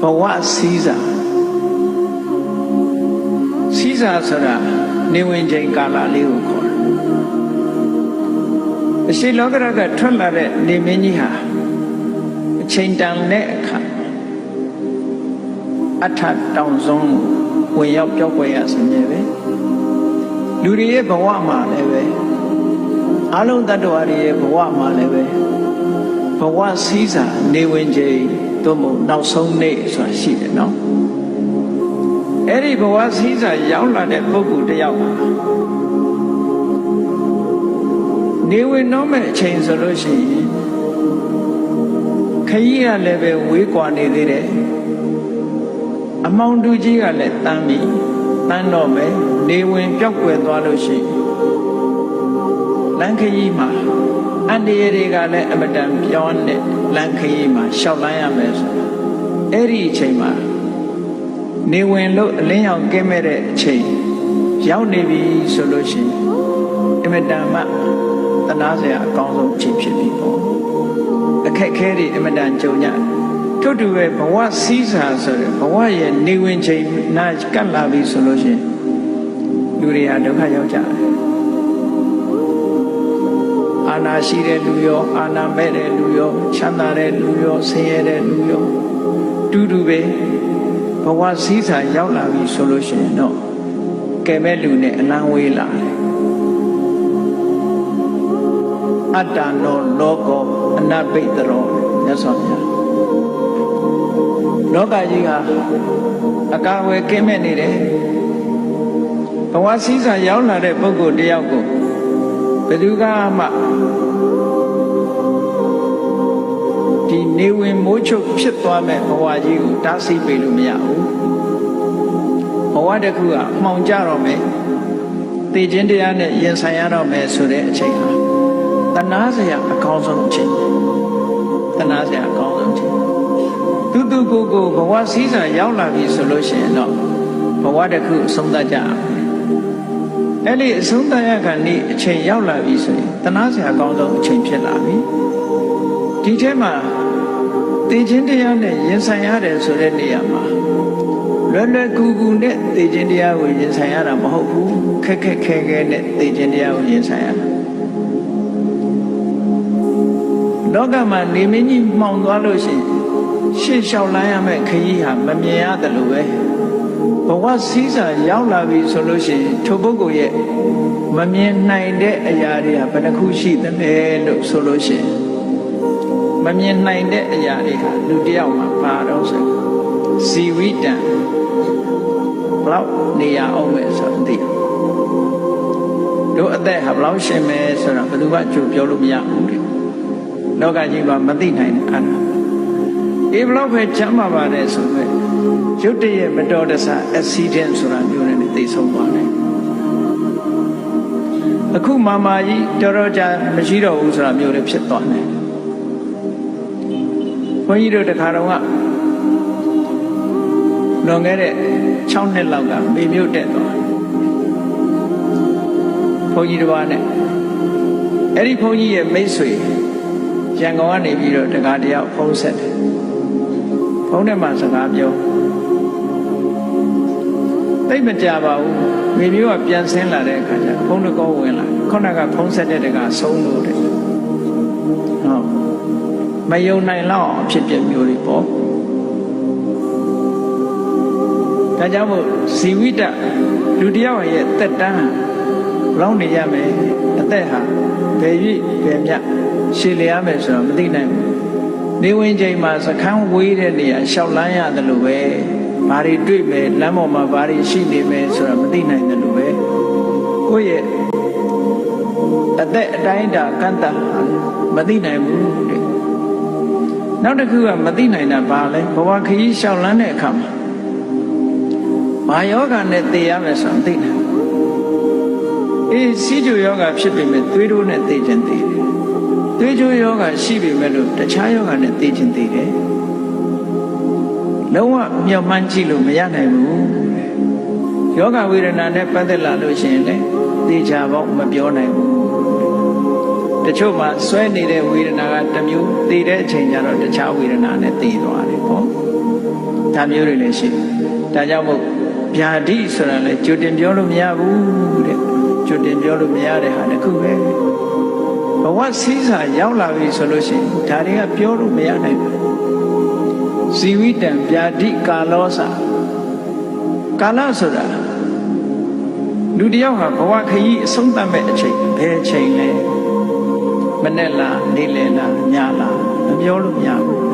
ဘဝစည်းစာစည်းစာဆိုတာနေဝင်ချိန်ကာလလေးကိုခေါ်တယ်အရှိလောကရကထွက်လာတဲ့နေမင်းကြီးဟာအချိန်တန်တဲ့အခါအထတောင်ဆုံးဝင်ရောက်ပြောက်ွယ်ရစမြဲပဲလူတွေရဲ့ဘဝမှာလည်းပဲအလုံးတ attva တွေရဲ့ဘဝမှာလည်းပဲ ဘဝစည်းစာနေဝင်ချိန်သို့မဟုတ်နောက်ဆုံးနေ့ဆိုတာရှိတယ်နော်အဲ့ဒီဘဝစည်းစာရောက်လာတဲ့ပုဂ္ဂိုလ်တစ်ယောက်ဟာနေဝင်တော့မဲ့အချိန်ဆိုလို့ရှိရင်ခရီးကလည်းပဲဝေးကွာနေသေးတယ်အမောင်တူကြီးကလည်းတန်းပြီတန်းတော့မယ်နေဝင်ပြောက်ွယ်သွားလို့ရှိရင်လမ်းခရီးမှာ အန္တရာယ်တွေကလည်းအမတန်ပြောင်းတဲ့လမ်းခရီးမှာရှောက်လန်းရမယ်ဆိုတာအဲ့ဒီအချိန်မှာနေဝင်လို့အလင်းရောင်ကင်းမဲ့တဲ့အချိန်ရောက်နေပြီဆိုလို့ရှိရင်အမတန်မှတနာစရာအကောင်းဆုံးအချိန်ဖြစ်ပြီပေါ့အခက်ခဲတွေအမတန်ကြုံကြထို့တူပဲဘဝစည်းစာဆိုတဲ့ဘဝရဲ့နေဝင်ချိန်နာကတ်လာပြီဆိုလို့ရှိရင်လူတွေဟာဒုက္ခရောက်ကြတယ် အာနာရှိတဲ့လူရောအာနာမဲ့တဲ့လူရောချမ်းသာတဲ့လူရောဆင်းရဲတဲ့လူရောတူတူပဲဘဝစည်းစာရောက်လာပြီဆိုလို့ရှိရင်တော့ကဲမဲ့လူနဲ့အလံဝေးလာတယ်အတ္တနောလောကောအနဘိတရောမြတ်စွာဘုရားလောကကြီးဟာအကာအကွယ်ကင်းမဲ့နေတယ်ဘဝစည်းစာရောက်လာတဲ့ပုဂ္ဂိုလ်တယောက်ကို ဘယ်သူကမှဒီနေဝင်မိုးချုပ်ဖြစ်သွားမဲ့ဘဝကြီးကိုတားဆီးပေးလို့မရဘူးဘဝတစ်ခုကအမှောင်ကြတော့မယ်သိခြင်းတရားနဲ့ရင်ဆိုင်ရတော့မယ်ဆိုတဲ့အချိန်ဟာတနာစရာအကောင်းဆုံးအချိန်တနာစရာအကောင်းဆုံးအချိန်သူသူကိုယ်ကိုဘဝစည်းစာရောက်လာပြီဆိုလို့ရှိရင်တော့ဘဝတစ်ခုအဆုံးသတ်ကြအောင် အဲ့ဒီအဆုံးသတ်ရခါနေ့အချိန်ရောက်လာပြီဆိုရင်တနာစရာအကောင်းဆုံးအချိန်ဖြစ်လာပြီဒီထဲမှာသိခြင်းတရားနဲ့ရင်ဆိုင်ရတယ်ဆိုတဲ့နေရာမှာလွယ်လွယ်ကူကူနဲ့သိခြင်းတရားကိုရင်ဆိုင်ရတာမဟုတ်ဘူးခက်ခက်ခဲခဲနဲ့သိခြင်းတရားကိုရင်ဆိုင်ရတာလောကမှာနေမင်းကြီးမှောင်သွားလို့ရှိရင်ရှေ့လျှောက်လန်းရမယ့်ခရီးဟာမမြင်ရတယ်လို့ပဲ ဘဝစည်းစာရောက်လာပြီဆိုလို့ရှိရင်ထိုပုဂ္ဂိုလ်ရဲ့မမြင်နိုင်တဲ့အရာတွေဟာဘယ်နှခုရှိသလဲလို့ဆိုလို့ရှိရင်မမြင်နိုင်တဲ့အရာတွေဟာလူတစ်ယောက်မှာပါတော့ဆိုဇီဝိတံဘလောက်နေရအောင်ပဲဆိုတော့သိတယ်တို့အသက်ဟာဘလောက်ရှင်မယ်ဆိုတာဘယ်သူမှကြိုပြောလို့မရဘူးတဲ့လောကကြီးမှာမသိနိုင်တဲ့အဲ့ ဒါအေးဘလောက်ပဲချမ်းသာပါတယ်ဆိုမဲ့ရုတ်တရက်မတော်တဆ accident ဆိုတာမျိုးနဲ့သိဆုံးသွားတယ်အခုမာမာကြီးတော်တော်ကြာမရှိတော့ဘူးဆိုတာမျိုးတွေဖြစ်သွားတယ်ဘုန်းကြီးတို့တခါတော့ကလွန်ခဲ့တဲ့6နှစ်လောက်ကမေမြို့တက်သွားဘုန်းကြီးတစ်ပါးနဲ့အဲ့ဒီဘုန်းကြီးရဲ့မိတ်ဆွေရန်ကုန်ကနေပြီးတော့တကားတယောက်ဖုန်းဆက်တယ် ဖုန်းထဲမှာစကားပြောသိမကြပါဘူးမေမျိုးကပြန်ဆင်းလာတဲ့အခါကျဖုန်းတကောဝင်လာခုနကဖုန်းဆက်တဲ့တကားဆုံးလို့တဲ့ဟုတ်မယုံနိုင်လောက်အောင်ဖြစ်ပြမျိုးတွေပေါ့ဒါကြောင့်မို့ဇီဝိတလူတယောက်ရဲ့တက်တန်းလောက်နေရမယ်အသက်ဟာဘယ်၍ဘယ်မြတ်ရှည်လျားမယ်ဆိုတော့မသိနိုင်ဘူး နေဝင်ချိန်မှာစခန်းဝေးတဲ့နေရာရှောက်လန်းရတယ်လို့ပဲဘာတွေတွေ့မယ်လမ်းပေါ်မှာဘာတွေရှိနေမယ်ဆိုတော့မသိနိုင်တယ်လို့ပဲကိုယ့်ရဲ့အသက်အတိုင်းအတာကန့်တတ်မသိနိုင်ဘူးတဲ့နောက်တစ်ခုကမသိနိုင်တာဘာလဲဘဝခရီးရှောက်လန်းတဲ့အခါမှာဘာယောဂနဲ့သိရမယ်ဆိုတော့သိနိုင်အေးစီးကျူယောဂဖြစ်ပေမဲ့သွေးတိုးနဲ့သိခြင်းသိတယ် သွေးကြိုးယောဂရှိပေမဲ့လို့တခြားယောဂနဲ့သိခြင်းသိတယ်လုံးဝမျှော်မှန်းကြည့်လို့မရနိုင်ဘူးယောဂဝေဒနာနဲ့ပတ်သက်လာလို့ရှိရင်လည်းသိချာပေါ့မပြောနိုင်ဘူးတချို့မှာဆွဲနေတဲ့ဝေဒနာကတစ်မျိုးသိတဲ့အချိန်ကျတော့တခြားဝေဒနာနဲ့သိသွားတယ်ပေါ့ဒါမျိုးတွေလည်းရှိတယ်ဒါကြောင့်မို့ဗျာဒိဆိုတာလည်းကြိုတင်ပြောလို့မရဘူးတဲ့ကြိုတင်ပြောလို့မရတဲ့ဟာတစ်ခုပဲ ဘဝစည်းစာရောက်လာပြီဆိုလို့ရှိရင်ဒါတွေကပြောလို့မရနိုင်ဘူးဇီဝိတံဗျာဒိကာလောစာကာလဆိုတာလူတစ်ယောက်ဟာဘဝခရီးအဆုံးသတ်မဲ့အချိန်ဘယ်အချိန်လဲမနေ့လားနေ့လယ်လားညလားမပြောလို့မရဘူး